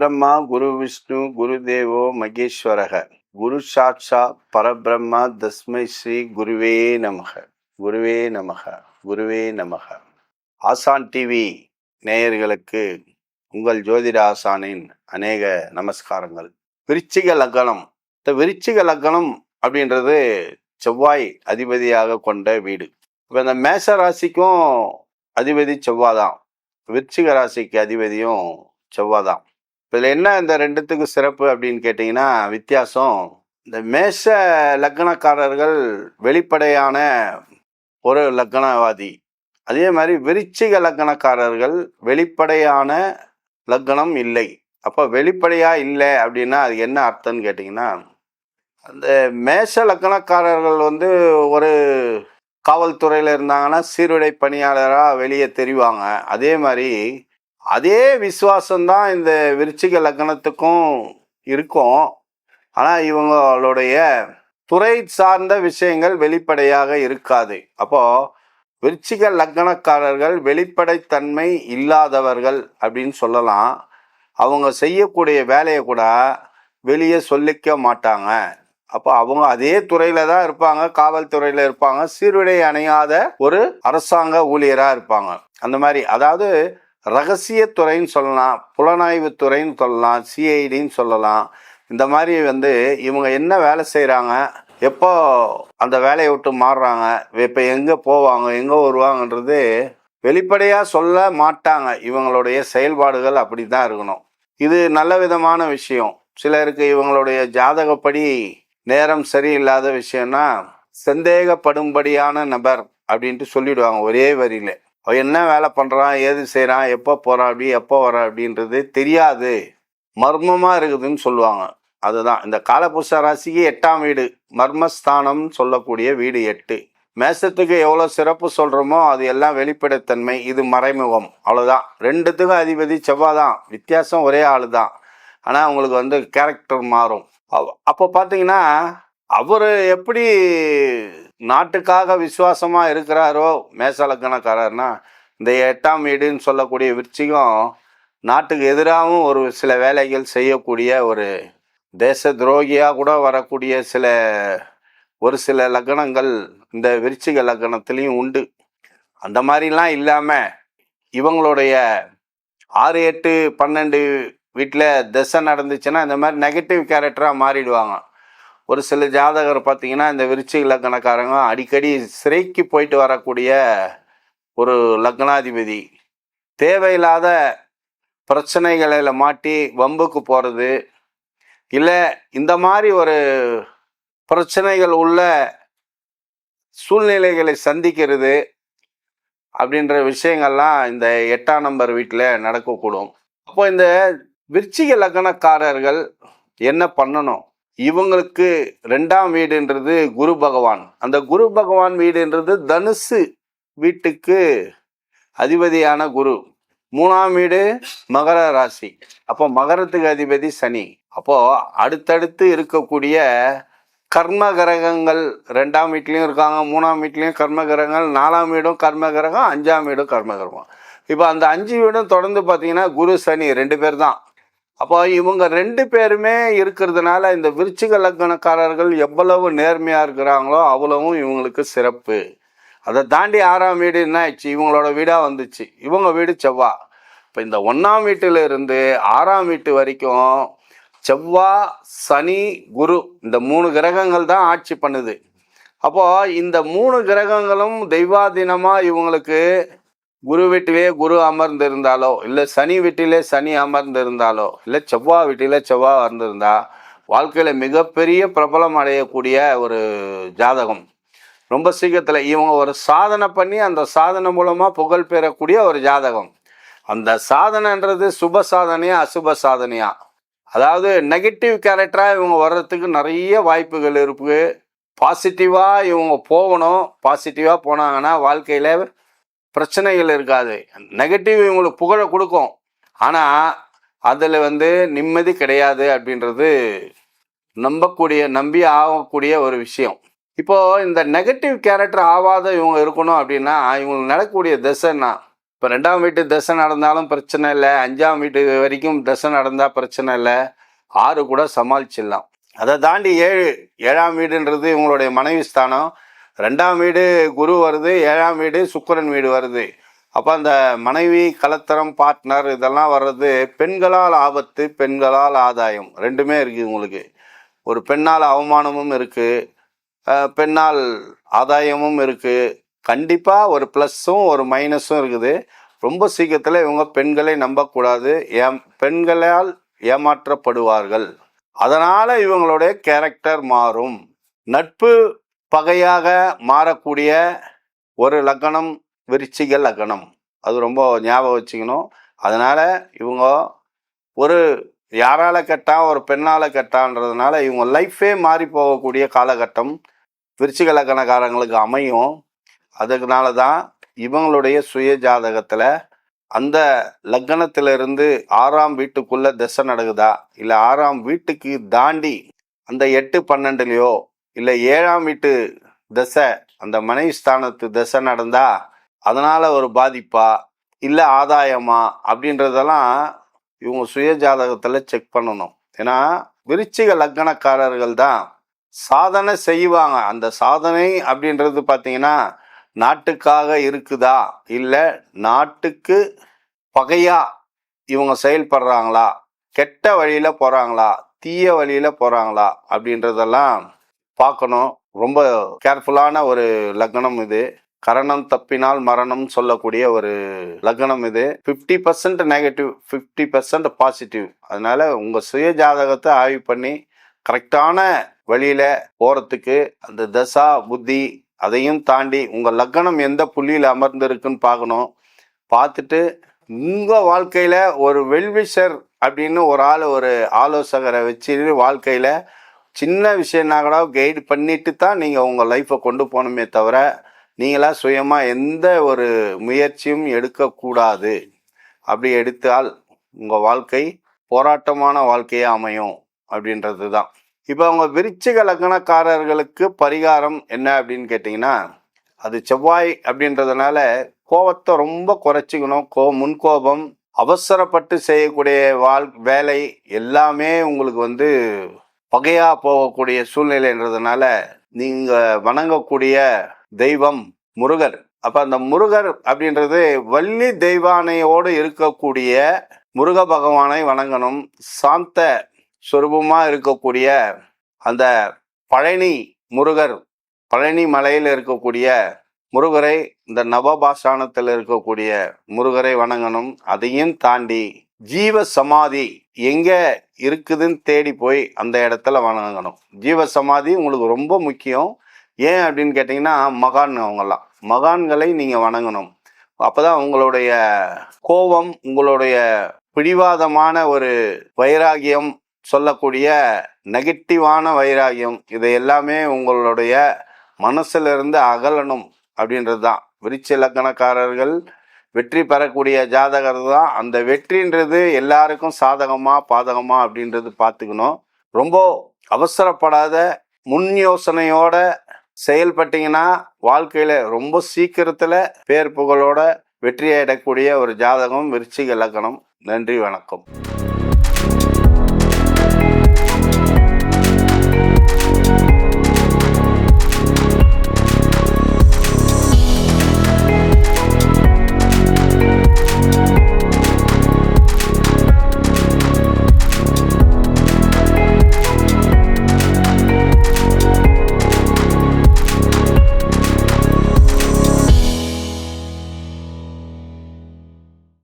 குரு பிரம்மா குரு விஷ்ணு குரு தேவோ மகேஸ்வரக. குரு சாட்சா பரபிரம்மா தஸ்மை ஸ்ரீ குருவே நமக. குருவே நமக. குருவே நமக. ஆசான் டிவி நேயர்களுக்கு உங்கள் ஜோதிட ஆசானின் அநேக நமஸ்காரங்கள். விருச்சிக லக்னம். இந்த விருச்சிக லக்னம் அப்படின்றது செவ்வாய் அதிபதியாக கொண்ட வீடு. இப்போ இந்த மேச ராசிக்கும் அதிபதி செவ்வாய் தான் விருச்சிக ராசிக்கு அதிபதியும் செவ்வாய் தான் இதில் என்ன இந்த ரெண்டுத்துக்கு சிறப்பு அப்படின்னு கேட்டிங்கன்னா வித்தியாசம். இந்த மேஷ லக்னக்காரர்கள் வெளிப்படையான ஒரு லக்னவாதி. அதே மாதிரி விருச்சிக லக்னக்காரர்கள் வெளிப்படையான லக்னம் இல்லை. அப்போ வெளிப்படையாக இல்லை அப்படின்னா அது என்ன அர்த்தம்னு கேட்டிங்கன்னா அந்த மேஷ லக்னக்காரர்கள் வந்து ஒரு காவல்துறையில் இருந்தாங்கன்னா சீருடை பணியாளராக வெளியே தெரிவாங்க. அதே மாதிரி அதே விசுவாசம்தான் இந்த விருச்சிக லக்னத்துக்கும் இருக்கும். ஆனால் இவங்களுடைய துறை சார்ந்த விஷயங்கள் வெளிப்படையாக இருக்காது. அப்போ விருச்சிக லக்னக்காரர்கள் வெளிப்படைத்தன்மை இல்லாதவர்கள் அப்படின்னு சொல்லலாம். அவங்க செய்யக்கூடிய வேலையை கூட வெளியே சொல்லிக்க மாட்டாங்க. அப்போ அவங்க அதே துறையில தான் இருப்பாங்க காவல்துறையில இருப்பாங்க சீருடை அணையாத ஒரு அரசாங்க ஊழியராக இருப்பாங்க. அந்த மாதிரி அதாவது ரகசிய துறைன்னு சொல்லலாம் புலனாய்வு துறைன்னு சொல்லலாம் சிஐடின்னு சொல்லலாம். இந்த மாதிரி வந்து இவங்க என்ன வேலை செய்கிறாங்க எப்போ அந்த வேலையை விட்டு மாறுறாங்க இப்போ எங்கே போவாங்க எங்கே வருவாங்கன்றது வெளிப்படையாக சொல்ல மாட்டாங்க. இவங்களுடைய செயல்பாடுகள் அப்படி தான் இருக்கணும். இது நல்ல விதமான விஷயம். சிலருக்கு இவங்களுடைய ஜாதகப்படி நேரம் சரியில்லாத விஷயம்னா சந்தேகப்படும்படியான நபர் அப்படின்ட்டு சொல்லிடுவாங்க ஒரே வரியிலே. அவன் என்ன வேலை பண்ணுறான் ஏது செய்கிறான் எப்போ போகிறான் அப்படி எப்போ வரான் அப்படின்றது தெரியாது. மர்மமாக இருக்குதுன்னு சொல்லுவாங்க. அதுதான். இந்த காலபுஷ ராசிக்கு எட்டாம் வீடு மர்மஸ்தானம்னு சொல்லக்கூடிய வீடு எட்டு. மேசத்துக்கு எவ்வளோ சிறப்பு சொல்கிறோமோ அது எல்லாம் வெளிப்படைத்தன்மை இது மறைமுகம். அவ்வளோதான் ரெண்டுத்துக்கும் அதிபதி செவ்வாய் தான் வித்தியாசம் ஒரே ஆள் தான் ஆனால் அவங்களுக்கு வந்து கேரக்டர் மாறும். அப்போ பார்த்தீங்கன்னா அவர் எப்படி நாட்டுக்காக விசுவாசமாக இருக்கிறாரோ மேசலக்கணக்காரர்னா இந்த எட்டாம் வீடுன்னு சொல்லக்கூடிய விருச்சிகம் நாட்டுக்கு எதிராகவும் ஒரு சில வேலைகள் செய்யக்கூடிய ஒரு தேச துரோகியாக கூட வரக்கூடிய சில ஒரு சில லக்னங்கள் இந்த விருச்சிக லக்னத்துலேயும் உண்டு. அந்த மாதிரிலாம் இல்லாமல் இவங்களுடைய ஆறு எட்டு பன்னெண்டு வீட்டில் திசை நடந்துச்சுன்னா இந்த மாதிரி நெகட்டிவ் கேரக்டராக மாறிடுவாங்க. ஒரு சில ஜாதகர் பார்த்தீங்கன்னா இந்த விருச்சிக லக்னக்காரங்க அடிக்கடி சிறைக்கு போயிட்டு வரக்கூடிய ஒரு லக்னாதிபதி. தேவையில்லாத பிரச்சனைகளில் மாட்டி வம்புக்கு போகிறது இல்லை இந்த மாதிரி ஒரு பிரச்சனைகள் உள்ள சூழ்நிலைகளை சந்திக்கிறது அப்படின்ற விஷயங்கள்லாம் இந்த எட்டாம் நம்பர் வீட்டில் நடக்கக்கூடும். அப்போ இந்த விருச்சிக லக்னக்காரர்கள் என்ன பண்ணணும்? இவங்களுக்கு ரெண்டாம் வீடுன்றது குரு பகவான். அந்த குரு பகவான் வீடுன்றது தனுசு வீட்டுக்கு அதிபதியான குரு. மூணாம் வீடு மகர ராசி. அப்போ மகரத்துக்கு அதிபதி சனி. அப்போ அடுத்தடுத்து இருக்கக்கூடிய கர்ம கிரகங்கள் ரெண்டாம் வீட்லேயும் இருக்காங்க மூணாம் வீட்லேயும் கர்ம கிரகங்கள் நாலாம் வீடும் கர்ம கிரகம் அஞ்சாம் வீடும் கர்ம கிரகம். இப்போ அந்த அஞ்சு வீடும் தொடர்ந்து பார்த்தீங்கன்னா குரு சனி ரெண்டு பேர் தான். அப்போ இவங்க ரெண்டு பேருமே இருக்கிறதுனால இந்த விருச்சிக லக்கணக்காரர்கள் எவ்வளவு நேர்மையாக இருக்கிறாங்களோ அவ்வளவும் இவங்களுக்கு சிறப்பு. அதை தாண்டி ஆறாம் வீடு என்ன ஆயிடுச்சு? இவங்களோட வீடாக வந்துச்சு. இவங்க வீடு செவ்வா. இப்போ இந்த ஒன்றாம் வீட்டில் இருந்து ஆறாம் வீட்டு வரைக்கும் செவ்வா சனி குரு இந்த மூணு கிரகங்கள் தான் ஆட்சி பண்ணுது. அப்போ இந்த மூணு கிரகங்களும் தெய்வாதீனமாக இவங்களுக்கு குரு வீட்டிலே குரு அமர்ந்து இருந்தாலோ இல்லை சனி வீட்டிலே சனி அமர்ந்து இருந்தாலோ இல்லை செவ்வாய் வீட்டிலே செவ்வாய் அமர்ந்திருந்தா வாழ்க்கையில் மிகப்பெரிய பிரபலம் அடையக்கூடிய ஒரு ஜாதகம். ரொம்ப சீக்கிரத்தில் இவங்க ஒரு சாதனை பண்ணி அந்த சாதனை மூலமாக புகழ் பெறக்கூடிய ஒரு ஜாதகம். அந்த சாதனைன்றது சுப சாதனையா அசுப சாதனையா? அதாவது நெகட்டிவ் கேரக்டராக இவங்க வர்றதுக்கு நிறைய வாய்ப்புகள் இருக்குது பாசிட்டிவாக இவங்க போகணும். பாசிட்டிவாக போனாங்கன்னா வாழ்க்கையில் பிரச்சனைகள் இருக்காது. நெகட்டிவ் இவங்களுக்கு புகழ கொடுக்கும். ஆனால் அதில் வந்து நிம்மதி கிடையாது அப்படின்றது நம்பக்கூடிய நம்பி ஆகக்கூடிய ஒரு விஷயம். இப்போது இந்த நெகட்டிவ் கேரக்டர் ஆகாத இவங்க இருக்கணும் அப்படின்னா இவங்களுக்கு நடக்கக்கூடிய திசைன்னா இப்போ ரெண்டாம் வீட்டு தசை நடந்தாலும் பிரச்சனை இல்லை. அஞ்சாம் வீட்டு வரைக்கும் தசை நடந்தால் பிரச்சனை இல்லை. ஆறு கூட சமாளிச்சிடலாம். அதை தாண்டி ஏழு ஏழாம் வீடுன்றது இவங்களுடைய மனைவி ஸ்தானம். ரெண்டாம் வீடு குரு வருது ஏழாம் வீடு சுக்கிரன் வீடு வருது. அப்போ அந்த மனைவி கலத்தரம் பார்ட்னர் இதெல்லாம் வர்றது பெண்களால் ஆபத்து பெண்களால் ஆதாயம். ரெண்டுமே இருக்குது உங்களுக்கு. ஒரு பெண்ணால் அவமானமும் இருக்குது பெண்ணால் ஆதாயமும் இருக்குது கண்டிப்பாக ஒரு ப்ளஸ்ஸும் ஒரு மைனஸும் இருக்குது. ரொம்ப சீக்கிரத்தில் இவங்க பெண்களை நம்பக்கூடாது. ஏம் பெண்களால் ஏமாற்றப்படுவார்கள். அதனால் இவங்களுடைய கேரக்டர் மாறும். நட்பு பகையாக மாறக்கூடிய ஒரு லக்கணம் விருச்சிக லக்கணம். அது ரொம்ப ஞாபகம் வச்சுக்கணும். அதனால் இவங்க ஒரு யாரால் கெட்டால் ஒரு பெண்ணால் கெட்டான்றதுனால இவங்க லைஃபே மாறி போகக்கூடிய காலகட்டம் விருச்சிக லக்கணக்காரங்களுக்கு அமையும். அதுக்குனால தான் இவங்களுடைய சுய ஜாதகத்தில் அந்த லக்னத்திலிருந்து ஆறாம் வீட்டுக்குள்ளே திசை நடக்குதா? இல்லை ஆறாம் வீட்டுக்கு தாண்டி அந்த எட்டு பன்னெண்டுலேயோ இல்லை ஏழாம் வீட்டு தசை அந்த மனைவி ஸ்தானத்து திசை நடந்தா அதனால் ஒரு பாதிப்பா இல்லை ஆதாயமா அப்படின்றதெல்லாம் இவங்க சுய ஜாதகத்தில் செக் பண்ணணும். ஏன்னா விருச்சிக லக்கணக்காரர்கள் தான் சாதனை செய்வாங்க. அந்த சாதனை அப்படின்றது பார்த்தீங்கன்னா நாட்டுக்காக இருக்குதா? இல்லை நாட்டுக்கு பகையா இவங்க செயல்படுறாங்களா? கெட்ட வழியில் போகிறாங்களா தீய வழியில் போகிறாங்களா அப்படின்றதெல்லாம் பார்க்கணும். ரொம்ப கேர்ஃபுல்லான ஒரு லக்னம் இது. கரணம் தப்பினால் மரணம் சொல்லக்கூடிய ஒரு லக்னம் இது. Fifty percent negative fifty percent positive அதனால உங்கள் சுய ஜாதகத்தை ஆய்வு பண்ணி கரெக்டான வழியில் போகிறதுக்கு அந்த தசா புத்தி அதையும் தாண்டி உங்கள் லக்னம் எந்த புள்ளியில் அமர்ந்திருக்குன்னு பார்க்கணும். பார்த்துட்டு உங்கள் வாழ்க்கையில் ஒரு வெல்விஷர் அப்படின்னு ஒரு ஆள் ஒரு ஆலோசகரை வச்சு வாழ்க்கையில் சின்ன விஷயம்னா கூட கைடு பண்ணிட்டு தான் நீங்கள் உங்கள் லைஃப்பை கொண்டு போகணுமே தவிர நீங்களாக சுயமாக எந்த ஒரு முயற்சியும் எடுக்கக்கூடாது. அப்படி எடுத்தால் உங்கள் வாழ்க்கை போராட்டமான வாழ்க்கையாக அமையும் அப்படின்றது தான் இப்போ அவங்க விருச்சிக லக்னக்காரர்களுக்கு பரிகாரம் என்ன அப்படின்னு கேட்டிங்கன்னா அது செவ்வாய் அப்படின்றதுனால கோபத்தை ரொம்ப குறைச்சிக்கணும். கோ முன்கோபம் அவசரப்பட்டு செய்யக்கூடிய வாழ் வேலை எல்லாமே உங்களுக்கு வந்து பகையா போகக்கூடிய சூழ்நிலைன்றதுனால நீங்க வணங்கக்கூடிய தெய்வம் முருகர். அப்ப அந்த முருகர் அப்படின்றது வள்ளி தெய்வானையோடு இருக்கக்கூடிய முருக பகவானை வணங்கணும். சாந்த சொரூபமாக இருக்கக்கூடிய அந்த பழனி முருகர் பழனி மலையில் இருக்கக்கூடிய முருகரை இந்த நவபாஷானத்தில் இருக்கக்கூடிய முருகரை வணங்கணும். அதையும் தாண்டி ஜீவ சமாதி எங்கே இருக்குதுன்னு தேடி போய் அந்த இடத்துல வணங்கணும். ஜீவ சமாதி உங்களுக்கு ரொம்ப முக்கியம். ஏன் அப்படின்னு கேட்டிங்கன்னா மகான் அவங்கெல்லாம். மகான்களை நீங்கள் வணங்கணும். அப்போ தான் உங்களுடைய கோபம் உங்களுடைய பிடிவாதமான ஒரு வைராகியம் சொல்லக்கூடிய நெகட்டிவான வைராகியம் இதை எல்லாமே உங்களுடைய மனசிலிருந்து அகலணும் அப்படின்றது தான் விருச்ச இலக்கணக்காரர்கள் வெற்றி பெறக்கூடிய ஜாதகர் தான். அந்த வெற்றின்றது எல்லாருக்கும் சாதகமா பாதகமா அப்படின்றது பார்த்துக்கணும். ரொம்ப அவசரப்படாத முன் யோசனையோட செயல்பட்டீங்கன்னா வாழ்க்கையில ரொம்ப சீக்கிரத்துல பேர் புகழோட வெற்றியடையக்கூடிய ஒரு ஜாதகம் விருச்சிக இலக்கணம் நன்றி வணக்கம்.